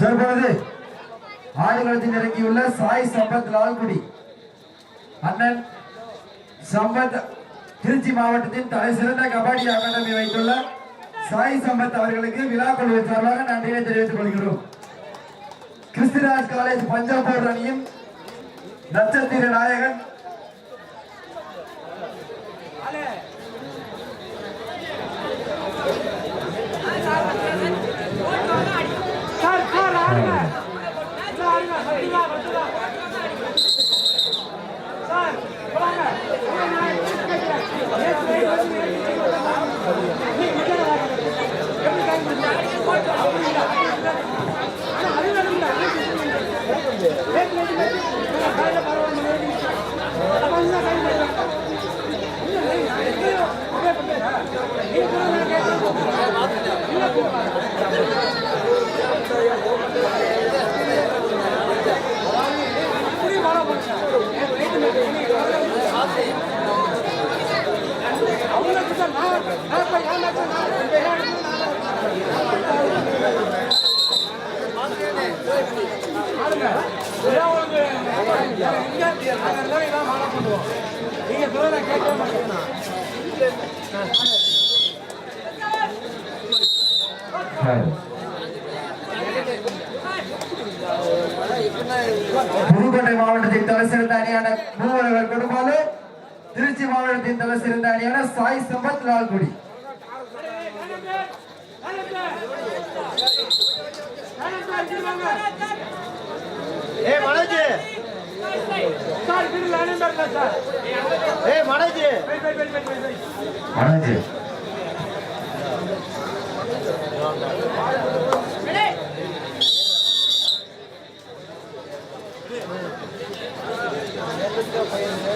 தற்பொழுது ஆடுகளத்தில் இறங்கியுள்ள சாய் சம்பத் லால்குடி. அண்ணன் சம்பத் திருச்சி மாவட்டத்தின் தலை சிறந்த கபடி அகாடமி வைத்துள்ள சாய் சம்பத் அவர்களுக்கு விழா குழு சார்பாக நன்றியை தெரிவித்துக் கொள்கிறோம். கிறிஸ்துராஜ் காலேஜ் பஞ்சாபோர்ட் அணியின் நட்சத்திர நாயகன் சார் சார் ஆடுங்க சார் ஆடுங்க சத்தியமா பத்துதா சார் போங்க உங்களை நான் கேட்கிறேன். ஏன் ஸ்ட்ரைட் வந்து ஏன் ஸ்ட்ரைட் வந்து நீ முதல்ல வாங்க. எப்படி கைது பண்ணீங்க? அப்படி இல்ல. ஆனா அது நடந்தா ஏன் கைது பண்ணீங்க? நீங்க கையில பரவாயில்ல நீங்க அப்ப என்ன கைது பண்ணீங்க? இல்ல, இல்ல, இல்ல. அப்படியே பண்ணுங்க. நீங்க சொல்லுங்க, நான் கேட்கிறேன். இல்ல, போங்க. இப்படி ஃபாலோ பண்ணுங்க அவங்களுக்கு தான் நான் நான் இப்ப ஏன் மேட்ச் நான் ஏன் ஆளுங்க இதான் உங்களுக்கு இங்க நாங்க இதான் பண்ணுவோம் சொல்ல புதுக்கோட்டை மாவட்டத்தின் தலை சிறந்த அணியான மூவரவர் கொடுமாலு திருச்சி மாவட்டத்தின் தலை சிறந்த அணியான சாய் சம்பத் லால்குடி. ஏ மனோஜ்! ஏய் Manoj. Wait wait wait wait wait Manoj. ஓடி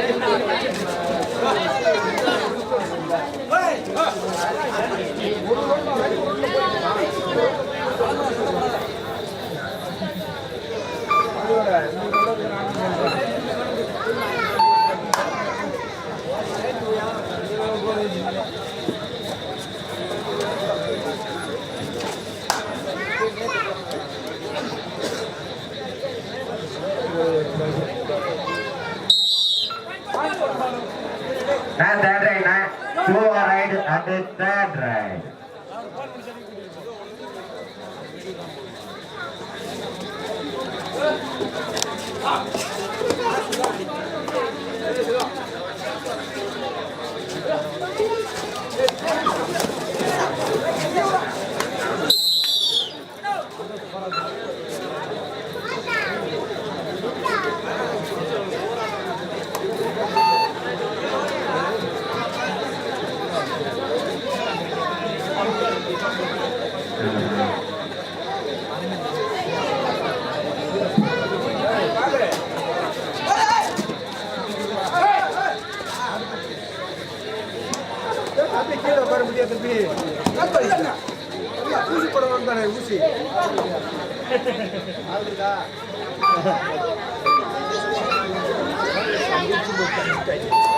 バイバイ。Right and third right. அப்படி வர முடியாது தம்பி ஊசி போட வந்தானே ஊசி. ஆகுதா அவரு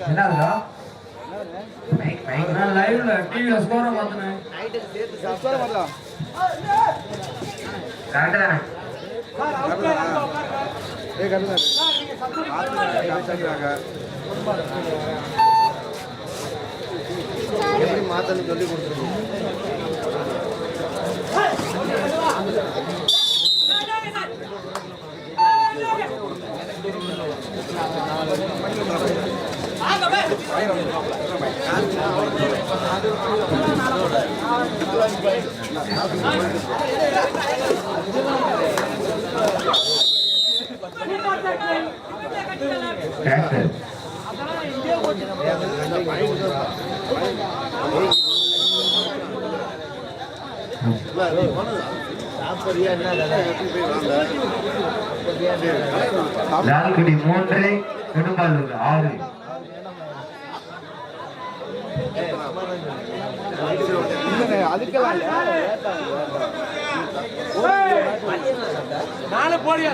என்னடா மைக் மைக் நான் லைவ்ல டிவில ஸ்கோர பார்த்தனே. நைட் சேர்த்து ஸ்கோர கரெக்ட் தானே? சார் அவுட் உட்காருங்க ஏ சார் நீங்க எப்படி மாத்தன்னு சொல்லி கொடுத்துருக்கோம் என்ன மூன்று கொடும்பாலூர் ஆறு. இல்லைண்ணே நாலு போடியா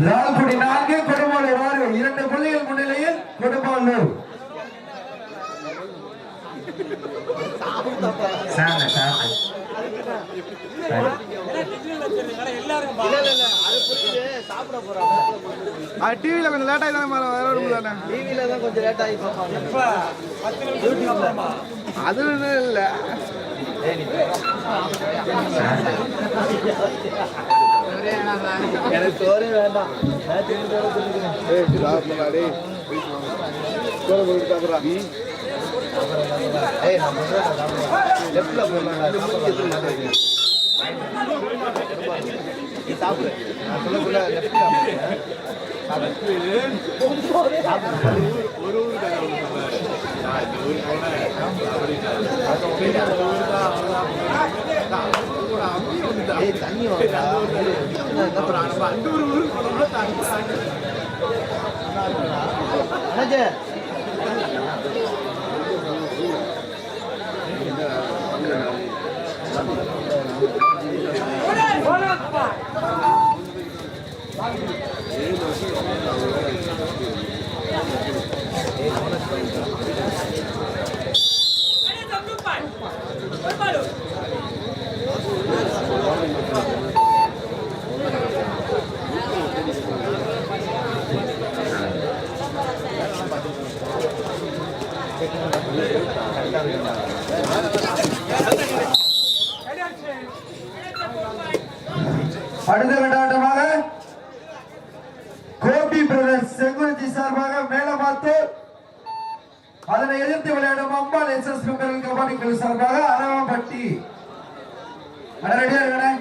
லால்குடி நான்கு கொடும்பாலூர் ஆறு இரண்டு புள்ளிகள் முன்னிலையில் கொடும்பாலூர் சார் எல்லாரும் இல்ல இல்ல இல்ல அது சாப்பிட போறாங்க டிவியில் கொஞ்சம் லேட்டாக தானே வர வரும் தானே. தான் கொஞ்சம் லேட் ஆகி அது ஒன்றும் இல்லை எனக்கு சோறே வேண்டாம் சோறு சாப்பிட்றா ஏய் தண்ணி அடுத்த கட்டாட்டமாக கோபி பிரதர்ஸ் செங்குறிச்சி சார்பாக பார்த்து அதனை எதிர்த்து விளையாடும் அம்பாள் எஸ் எஸ் கபடி குழு சார்பாக அரவம்பட்டி பட்டி ரெடியா இருக்கணே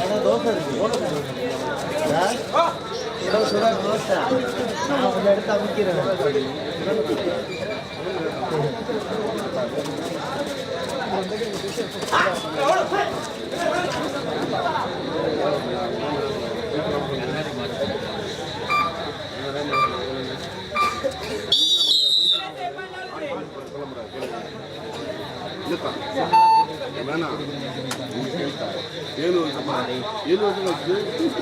ஏன்னா தோசை இருக்கு ஆ? சுட சுட தோசை நான் உங்களை எடுத்து அமைக்கிறேன் வேணாம். ஏழு வருஷமா ஏழு வருஷம் வச்சு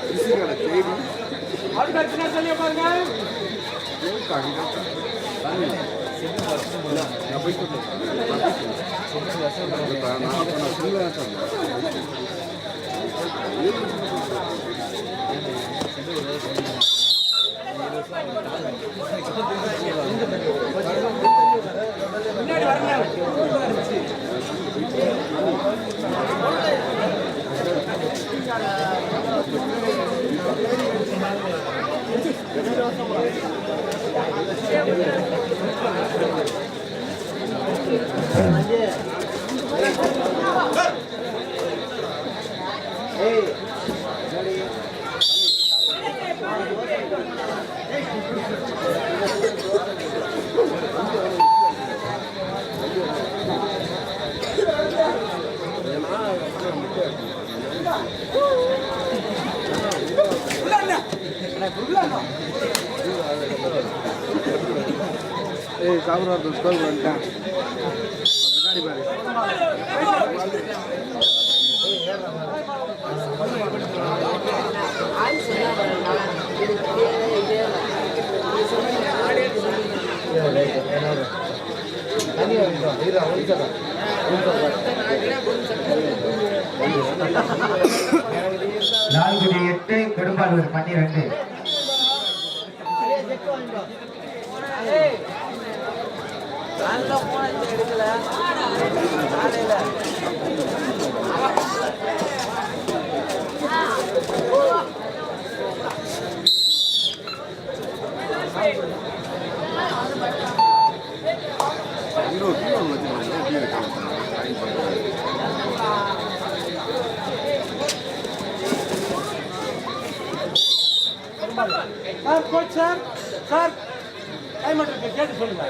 ரிஷிகார தேடி முன்னாடி வரணும் Hey! ஏய் சாப்பிட்ற ஸ்கூல் வந்துட்டேன். பின்னாடி பாரு. லால்குடி எட்டு கொடும்பாலூர் பன்னிரெண்டு. Sir coach sir. Sir time கேட்டு சொல்லுங்க.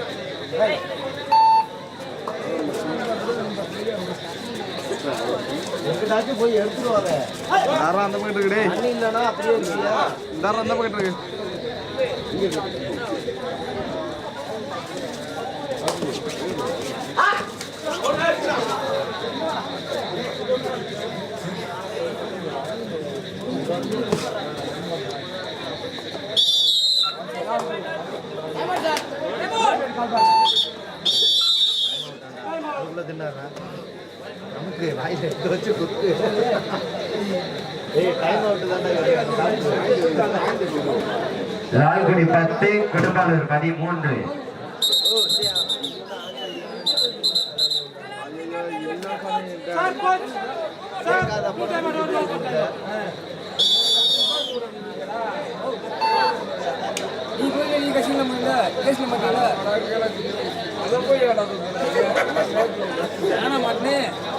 எங்கிட்டாச்சும் போய் எடுத்துட்டு யாரும் அந்த பக்கம் இருக்குடே இல்லைன்னா அப்படியே இருக்கியா? இந்த அந்த பக்கம் இருக்கு. நமக்கு வாயில எடுத்து வச்சு குத்து ஏய் டைம் அவுட் தான்டா லால்குடி பத்து கொடும்பாலூர் பதிமூன்று. மாட்டேன்?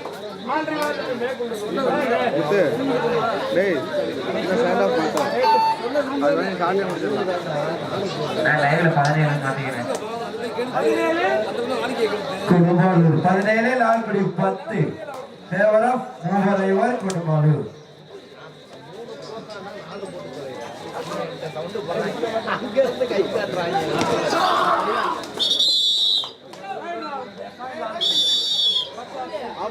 கேஸ் டேய் அது வந்து காலையில் முடிச்சிடலாம் நான் பதினேழு பதினேழு பத்து தேவரம் மூவரைவர் அங்க இருந்து கை காட்டுறாங்க ஆட்டோ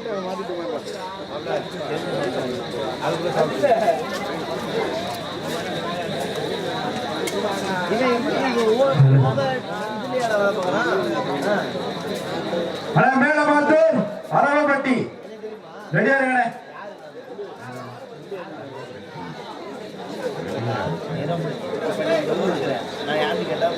மாற்றிட்டு போயிடலாம் இவன் எப்படி இங்க ஒவ்வொரு இதுலயாடா வேலை பார்க்கறான்? ஆ. அண்ணா மேல பார்த்து அரவப்பட்டி. ரெடியா இருங்கண்ணே. நான் யாருன்னு கேட்டா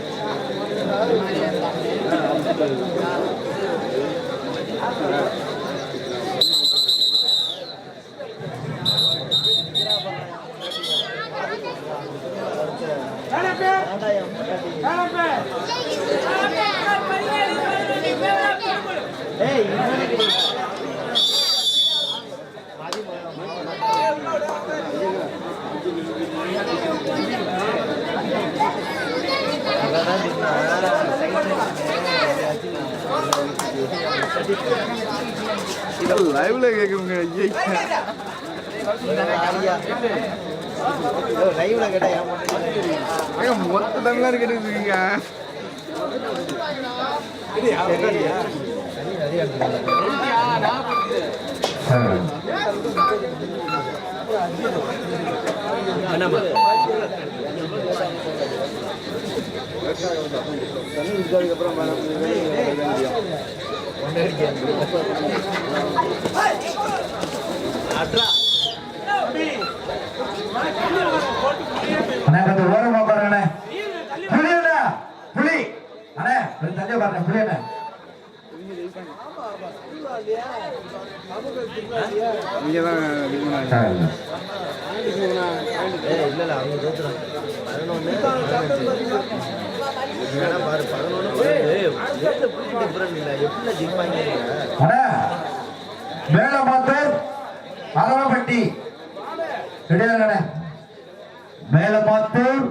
வேணாம் பேர் வேணாம் பேர் ஏய் இன்னொரு செகண்ட் லைவ்ல கேக்குங்க லைவ்ல கேட்டா ஏன் மொத்த தமிழ்நாடு கேட்டுருக்கீங்க அண்ணா ஓரமா பாருங்க புலி அண்ணா புலி அண்ணா பாருங்க புலி அண்ணா இல்ல இல்ல அவங்க மேல பதினொன்னு பாரு Melamathur Alavappatti Melamathur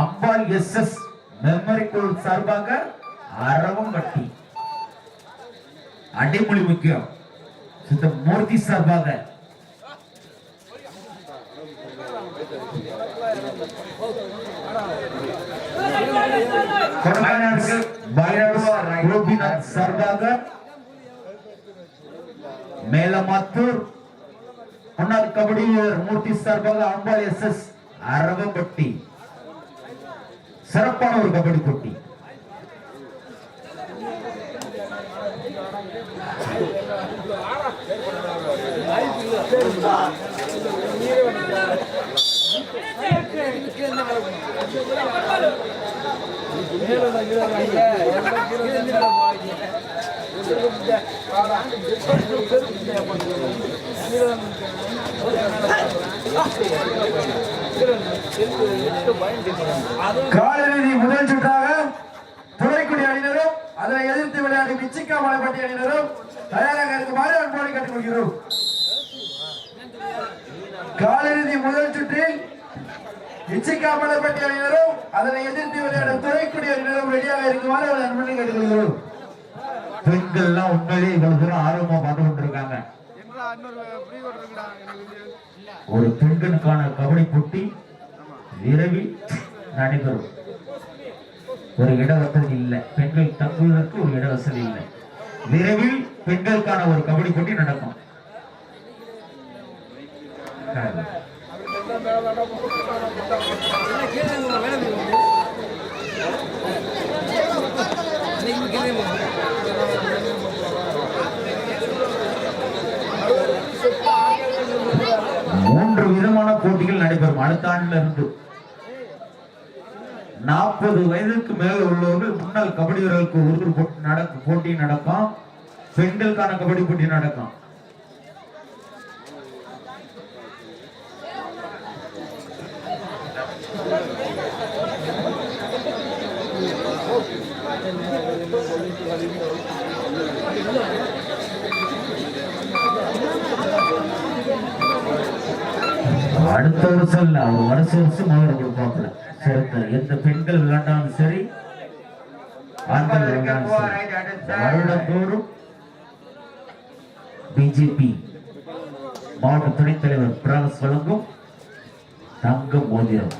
Ambal S S memory குழு சார்பாக அரவம்பட்டி. அடிமொழி முக்கியம். சித்த மூர்த்தி சார்பாக. கொடைக்கானலுக்கு பைரவர் கோபிநாத் சார்பாக மேலமாத்தூர் முன்னாள் கபடி வீரர் மூர்த்தி சார்பாக அம்பாள் எஸ் எஸ் அரவம்பட்டி. சிறப்பான ஒரு கபடி போட்டி. காலிறுதி முதல் சுற்றாக துறைக்குடி அணியினரும் அதனை எதிர்த்து விளையாடும் மிச்சிக்கா மலைப்பட்டி அணியினரும் தயாராக இருக்குமாறு அன்போடு கேட்டுக்கொள்கிறோம். காலிறுதி முதல் சுற்றில் இச்சிக்கா மலைப்பட்டி அணியினரும் அதனை எதிர்த்து விளையாடும் துறைக்குடி அணியினரும் ரெடியாக இருக்குமாறு அவர் அன்போடு கேட்டுக்கொள்கிறோம். பெண்கள்லாம் உண்மையிலேயே இவ்வளவு தூரம் ஆர்வமா பார்த்து கொண்டிருக்காங்க. ஒரு பெண்களுக்கான கபடி போட்டி விரைவில் நடைபெறும். ஒரு இட வசதி இல்லை. பெண்கள் தங்குவதற்கு ஒரு இட வசதி இல்லை. விரைவில் பெண்களுக்கான ஒரு கபடி போட்டி நடக்கும். மூன்று விதமான போட்டிகள் நடைபெறும். அடுத்த ஆண்டிலிருந்து நாற்பது வயதுக்கு மேல் உள்ளவர்கள் முன்னாள் கபடி வீரர்களுக்கு ஒரு போட்டி நடக்கும். போட்டி நடக்கும். பெண்களுக்கான கபடி போட்டி நடக்கும். அடுத்த வருஷம் இல்ல அவர் வருஷ வருஷம் மகர் கொடுப்பாப்புல சிறுத்தை எந்த பெண்கள் விளையாண்டாலும் சரி ஆண்கள் விளையாண்டாலும் சரி. வருடந்தோறும் பிஜேபி மாவட்ட துணைத் தலைவர் பிராஸ் வழங்கும் தங்க மோதிரம்.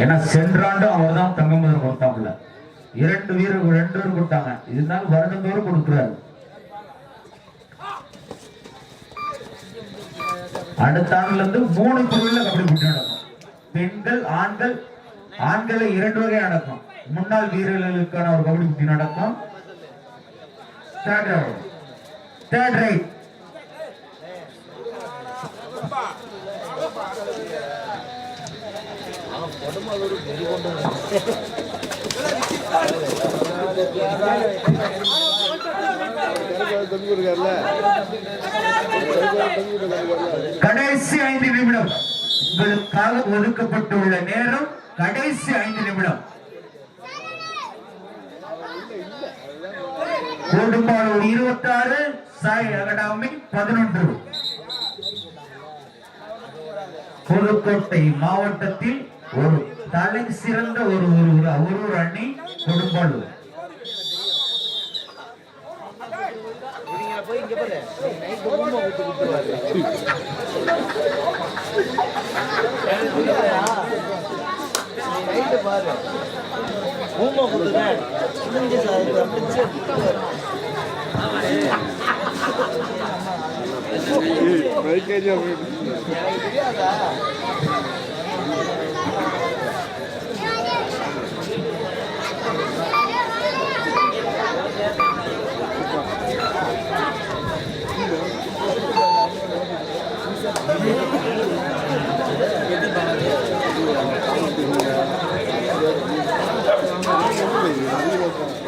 ஏன்னா சென்ற ஆண்டு அவர் தான் தங்க மோதிரம் கொடுத்தாப்புல. இரண்டு வீரர் ரெண்டு பேரும் கொடுத்தாங்க. இருந்தாலும் வருடந்தோறும் கொடுக்கிறாரு. அடுத்த ஆண்டுல இருந்து மூணு பிரிவுல கபடி போட்டி நடக்கும். பெண்கள் ஆண்கள் ஆண்களை இரண்டு வகை நடக்கும். முன்னாள் வீரர்களுக்கான ஒரு கபடி போட்டி நடக்கும். தேர்ட் ரைட் கடைசி ஐந்து நிமிடம். உங்களுக்காக ஒதுக்கப்பட்டுள்ள நேரம் கடைசி ஐந்து நிமிடம். கோடும்பாளூர் இருபத்தி ஆறு சாய் அகடாமி பதினொன்று. புதுக்கோட்டை மாவட்டத்தில் ஒரு தலை சிறந்த ஒரு ஒரு ஒரு அணி கொடும்பாளூர். போய் இங்க பாரு. நைட் ஊமை விட்டு விட்டுருவாரு நைட்டு பாரு ஊமை விட்டுதான் புரிஞ்சு சார் பிடிச்சு விட்டுருவாரு தெரியாதா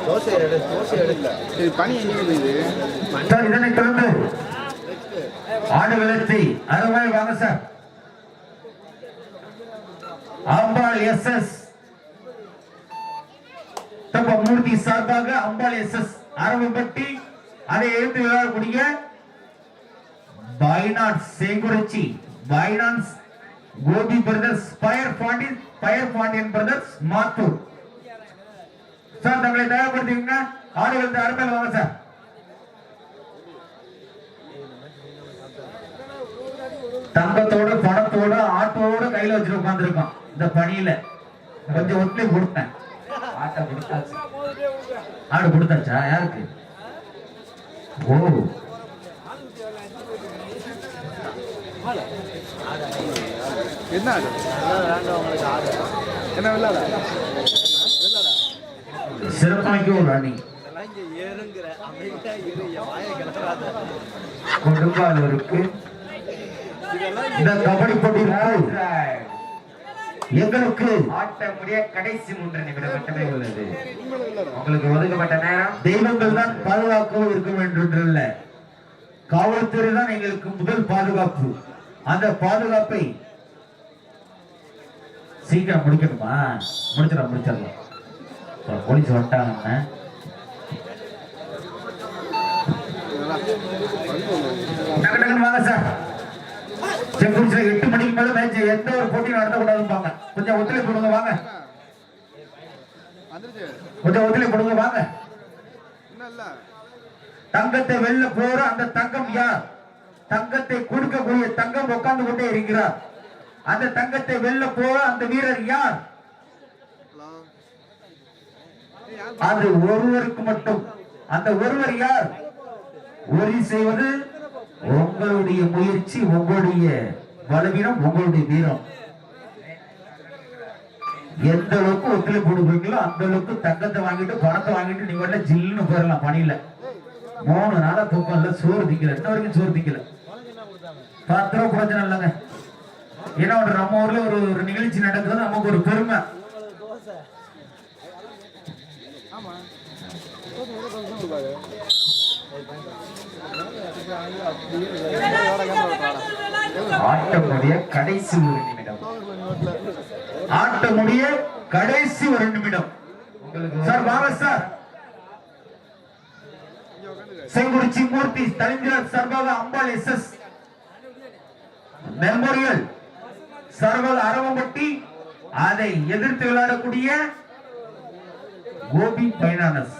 தோசை எடு தோசை எடுக்கல. சரி பனி எங்கே போகுது சார் இதனை தொடர்ந்து ஆடு வளர்த்தி அருமை வாங்க sir. Ambal S S Murthy சார்பாக அம்பாள் எஸ் எஸ் அரவம்பட்டி அதை எடுத்து விளையாடக்கூடிய பைனாட் Sengurichi finance Gopi brothers fire Pandian fire Pandian brothers Mathur. Sir தங்களை தயார்படுத்திக்கங்க. ஆடுகளுக்கு அருமையில் வாங்க சார். தங்கத்தோட பணத்தோட ஆட்டோட கையில வச்சு உட்காந்துருக்கான் இந்த பணியில. கொஞ்சம் ஒத்துழைப்பு கொடுத்தேன். ஆட்டை கொடுத்தாச்சு. ஆடு கொடுத்தாச்சா? யாருக்கு? ஓ. என்ன என்ன விளாட வாயை கிளறாத கொடும்பாலூருக்கு இந்த கபடி போட்டி எங்களுக்கு கடைசி மூன்று நிமிடம் மட்டுமே உள்ளது. உங்களுக்கு ஒதுக்கப்பட்ட நேரம் தெய்வங்கள் தான் பாதுகாக்கவும் இருக்கும் என்றொன்றல்ல. காவல்துறை தான் எங்களுக்கு முதல் பாதுகாப்பு. அந்த பாதுகாப்பை சீக்கிரம் முடிக்கணுமா? முடிச்சிடலாம் முடிச்சிடலாம். போலீஸ் வந்துட்டாங்க வாங்க சார். எட்டு மணிக்கு மேல மேட்ச் எந்த ஒரு போட்டியும் நடத்தக்கூடாதுப்பாங்க கொஞ்சம் ஒத்துழைப்பு கொடுங்க வாங்க. கொஞ்சம் ஒத்துழைப்பு கொடுங்க வாங்க. தங்கத்தை வெல்ல போற அந்த தங்கம் யார்? தங்கத்தை கொடுக்கக்கூடிய தங்கம் உட்கார்ந்து கொண்டே இருக்கிறார். அந்த தங்கத்தை வெல்ல போற அந்த வீரர் யார்? அது ஒருவருக்கு மட்டும். அந்த ஒருவர் யார்? உறுதி செய்வது உங்களுடைய முயற்சி உங்களுடைய பலவீனம் உங்களுடைய வீரம் எந்த அளவுக்கு ஒத்துழைப்பு கொடுக்குறீங்களோ அந்த அளவுக்கு தங்கத்தை வாங்கிட்டு பணத்தை வாங்கிட்டு நீங்க வரல ஜில்லுன்னு போயிடலாம் பணியில. மூணு நாளா தூக்கம் இல்ல சோறு திக்கல. இன்ன வரைக்கும் சோறு திக்கல. பத்து ரூபா பிரச்சனை இல்லைங்க. ஏன்னா நம்ம ஊர்ல ஒரு ஒரு நிகழ்ச்சி நடக்குது நமக்கு ஒரு பெருமை. ஆட்டமுடைய கடைசி ஒரு நிமிடம். ஆட்டமுடைய கடைசி ஒரு நிமிடம். சார் வாங்க சார். செங்குறிச்சி மூர்த்தி தலைஞர் சர்வக அம்பாள் எஸ் எஸ். மெமோரியல். சர்வல் அரவம்பட்டி. அதை எதிர்த்து விளையாடக்கூடிய Gopi finance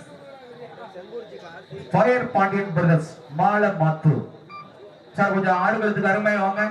fire Pandian brothers மால மாத்து சார் கொஞ்சம் ஆடுகளுக்கு அருமை வாங்க.